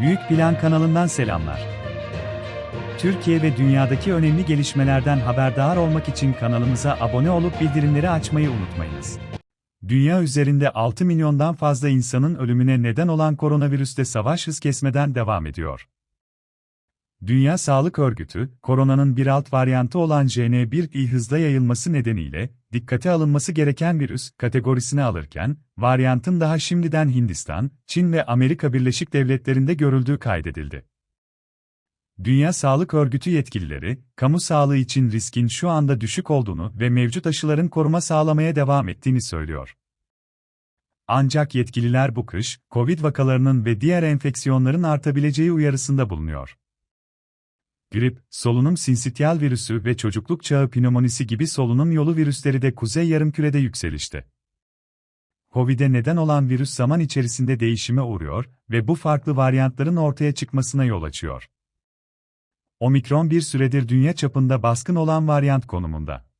Büyük Plan kanalından selamlar. Türkiye ve dünyadaki önemli gelişmelerden haberdar olmak için kanalımıza abone olup bildirimleri açmayı unutmayınız. Dünya üzerinde 6 milyondan fazla insanın ölümüne neden olan koronavirüste savaş hız kesmeden devam ediyor. Dünya Sağlık Örgütü, koronanın bir alt varyantı olan JN1i hızla yayılması nedeniyle, dikkate alınması gereken virüs kategorisine alırken, varyantın daha şimdiden Hindistan, Çin ve Amerika Birleşik Devletleri'nde görüldüğü kaydedildi. Dünya Sağlık Örgütü yetkilileri, kamu sağlığı için riskin şu anda düşük olduğunu ve mevcut aşıların koruma sağlamaya devam ettiğini söylüyor. Ancak yetkililer bu kış, COVID vakalarının ve diğer enfeksiyonların artabileceği uyarısında bulunuyor. Grip, solunum sinsitiyal virüsü ve çocukluk çağı pnömonisi gibi solunum yolu virüsleri de kuzey yarımkürede yükselişte. COVID'e neden olan virüs zaman içerisinde değişime uğruyor ve bu farklı varyantların ortaya çıkmasına yol açıyor. Omikron bir süredir dünya çapında baskın olan varyant konumunda.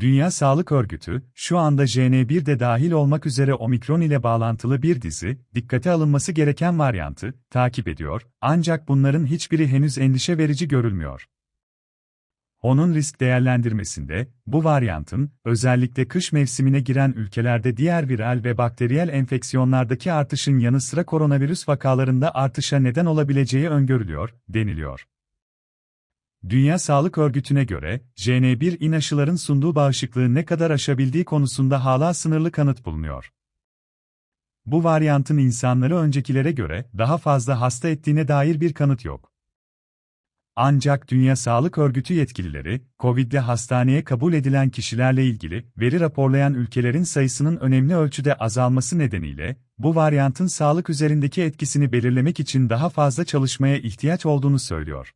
Dünya Sağlık Örgütü, şu anda JN1 de dahil olmak üzere Omikron ile bağlantılı bir dizi, dikkate alınması gereken varyantı, takip ediyor, ancak bunların hiçbiri henüz endişe verici görülmüyor. Onun risk değerlendirmesinde, bu varyantın, özellikle kış mevsimine giren ülkelerde diğer viral ve bakteriyel enfeksiyonlardaki artışın yanı sıra koronavirüs vakalarında artışa neden olabileceği öngörülüyor, deniliyor. Dünya Sağlık Örgütü'ne göre, JN1 aşıların sunduğu bağışıklığı ne kadar aşabildiği konusunda hala sınırlı kanıt bulunuyor. Bu varyantın insanları öncekilere göre daha fazla hasta ettiğine dair bir kanıt yok. Ancak Dünya Sağlık Örgütü yetkilileri, COVID'le hastaneye kabul edilen kişilerle ilgili veri raporlayan ülkelerin sayısının önemli ölçüde azalması nedeniyle, bu varyantın sağlık üzerindeki etkisini belirlemek için daha fazla çalışmaya ihtiyaç olduğunu söylüyor.